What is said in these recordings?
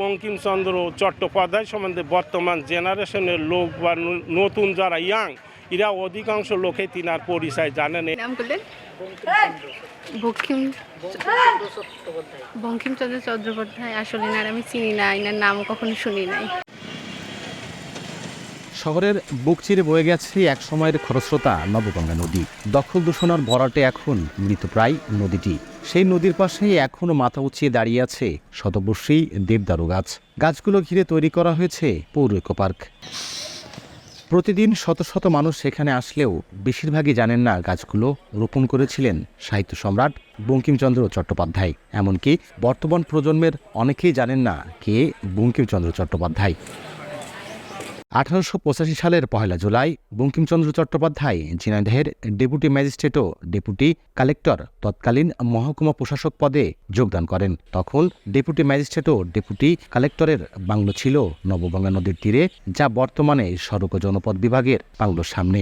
বঙ্কিমচন্দ্র চট্টোপাধ্যায় সম্বন্ধে বর্তমান জেনারেশনের লোক বা নতুন যারা ইয়াং এরা অধিকাংশ লোকে তিনার পরিচয় জানেন। নাম বঙ্কিমচন্দ্র চট্টোপাধ্যায় আসলে না আমি চিনি না এনার নাম কখনো শুনি নাই। শহরের বুক চিরে বয়ে গেছে এক সময়ের খরস্রোতা নবগঙ্গা নদী। দখল দূষণার ভরাটে এখন মৃতপ্রায় নদীটি। সেই নদীর পাশেই এখনও মাথা উঁচিয়ে দাঁড়িয়ে আছে শতবর্ষী দেবদারু গাছ। গাছগুলো ঘিরে তৈরি করা হয়েছে পৌর ইকো পার্ক। প্রতিদিন শত শত মানুষ সেখানে আসলেও বেশিরভাগই জানেন না গাছগুলো রোপণ করেছিলেন সাহিত্য সম্রাট বঙ্কিমচন্দ্র চট্টোপাধ্যায়। এমনকি বর্তমান প্রজন্মের অনেকেই জানেন না কে বঙ্কিমচন্দ্র চট্টোপাধ্যায়। আঠারোশো পঁচাশি সালের পহেলা জুলাই বঙ্কিমচন্দ্র চট্টোপাধ্যায় ঝিনাইদহের ডেপুটি ম্যাজিস্ট্রেট ও ডেপুটি কালেক্টর, তৎকালীন মহকুমা প্রশাসক পদে যোগদান করেন। তখন ডেপুটি ম্যাজিস্ট্রেট ও ডেপুটি কালেক্টরের বাংলো ছিল নবগঙ্গা নদীর তীরে, যা বর্তমানে সড়ক ও জনপদ বিভাগের বাংলোর সামনে।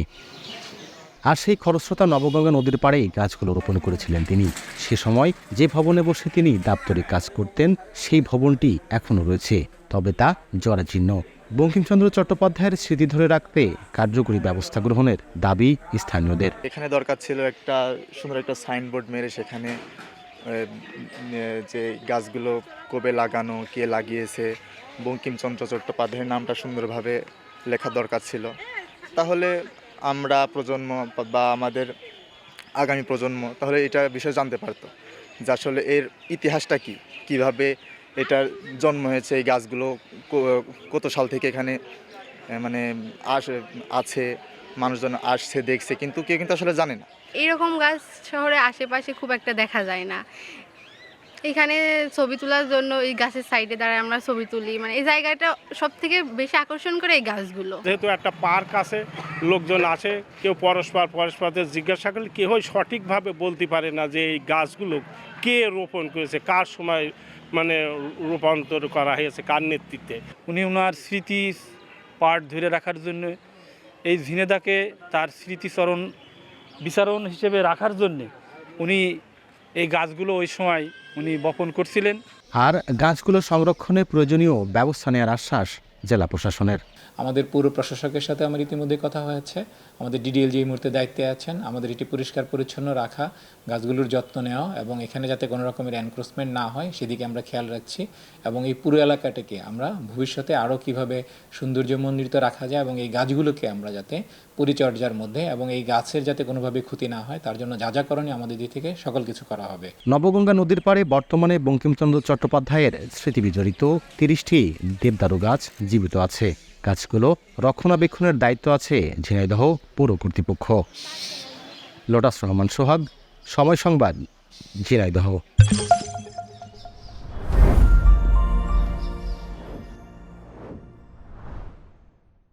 আর সেই খরস্রোতা নবগঙ্গা নদীর পাড়েই গাছগুলো রোপণ করেছিলেন তিনি। সে সময় যে ভবনে বসে তিনি দাপ্তরিক কাজ করতেন, সেই ভবনটি এখনও রয়েছে, তবে তা জরাজীর্ণ। বঙ্কিমচন্দ্র চট্টোপাধ্যায়ের স্মৃতি ধরে রাখতে কার্যকরী ব্যবস্থা গ্রহণের দাবি স্থানীয়দের। এখানে দরকার ছিল একটা সুন্দর একটা সাইনবোর্ড মেরে সেখানে যে গাছগুলো কবে লাগানো, কে লাগিয়েছে, বঙ্কিমচন্দ্র চট্টোপাধ্যায়ের নামটা সুন্দরভাবে লেখা দরকার ছিল। তাহলে আমরা প্রজন্ম বা আমাদের আগামী প্রজন্ম, তাহলে এটা বিষয়ে জানতে পারতো যে আসলে এর ইতিহাসটা কি? কীভাবে এটার জন্ম হয়েছে, এই গাছগুলো কত সাল থেকে এখানে মানে আস আছে মানুষজন আসছে দেখছে কিন্তু কেউ কিন্তু আসলে জানে না। এরকম গাছ শহরে আশেপাশে খুব একটা দেখা যায় না। এখানে ছবি তোলার জন্য এই গাছের সাইডে দাঁড়ায় আমরা ছবি তুলি। মানে এই জায়গাটা সব থেকে বেশি আকর্ষণ করে এই গাছগুলো। যেহেতু একটা পার্ক আছে লোকজন আসে কেউ পরস্পর পরস্পরদের জিজ্ঞাসা করলে কেউই সঠিকভাবে বলতে পারে না যে এই গাছগুলো কে রোপণ করেছে কার সময় মানে রূপান্তর করা হয়েছে কার নেতৃত্বে? উনি ওনার স্মৃতি পাঠ ধরে রাখার জন্য এই ঝিনেদাকে তার স্মৃতিচরণ বিচারণ হিসেবে রাখার জন্য উনি এই গাছগুলো ওই সময় উনি বপন করছিলেন। আর গাছগুলো সংরক্ষণে প্রয়োজনীয় ব্যবস্থা নেওয়ার আশ্বাস জেলা প্রশাসনের। আমাদের পৌর প্রশাসকের সাথে আমার ইতিমধ্যে কথা হয়েছে। আমাদের ডিডিএল যে মুহূর্তে দায়িত্বে আছেন, আমাদের এটি পরিষ্কার, পরিচ্ছন্ন রাখা, গাছগুলোর যত্ন নেওয়া এবং এখানে যাতে কোনো রকমের এনক্রোচমেন্ট না হয়, সেদিকে আমরা খেয়াল রাখছি এবং এই পুরো এলাকাটাকে আমরা ভবিষ্যতে আরও কীভাবে সৌন্দর্যমণ্ডিত রাখা যায় এবং এই গাছগুলোকে আমরা যাতে পরিচর্যার মধ্যে এবং এই গাছের যাতে কোনোভাবে ক্ষতি না হয়, তার জন্য যা যা করণীয় আমাদের দিক থেকে সকল কিছু করা হবে। নবগঙ্গা নদীর পাড়ে বর্তমানে বঙ্কিমচন্দ্র চট্টোপাধ্যায়ের স্মৃতি বিজড়িত তিরিশটি দেবদারু গাছ জীবিত আছে। গাছগুলো রক্ষণাবেক্ষণের দায়িত্ব আছে ঝিনাইদহ পৌর কর্তৃপক্ষ। লোটাস রহমান সোহাগ সময় সংবাদ ঝিনাইদহ।